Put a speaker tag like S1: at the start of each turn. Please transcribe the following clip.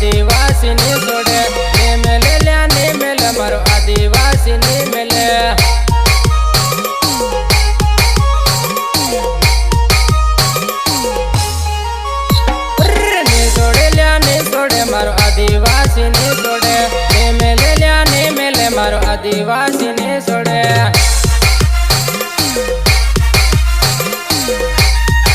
S1: આદિવાસી ને જોડે ને મેલે લ્યા ને મેલે, મારો આદિવાસી ને મેલે મારો આદિવાસી ને જોડે ને મેલે લ્યા ને મેલે, મારો આદિવાસી ને જોડે.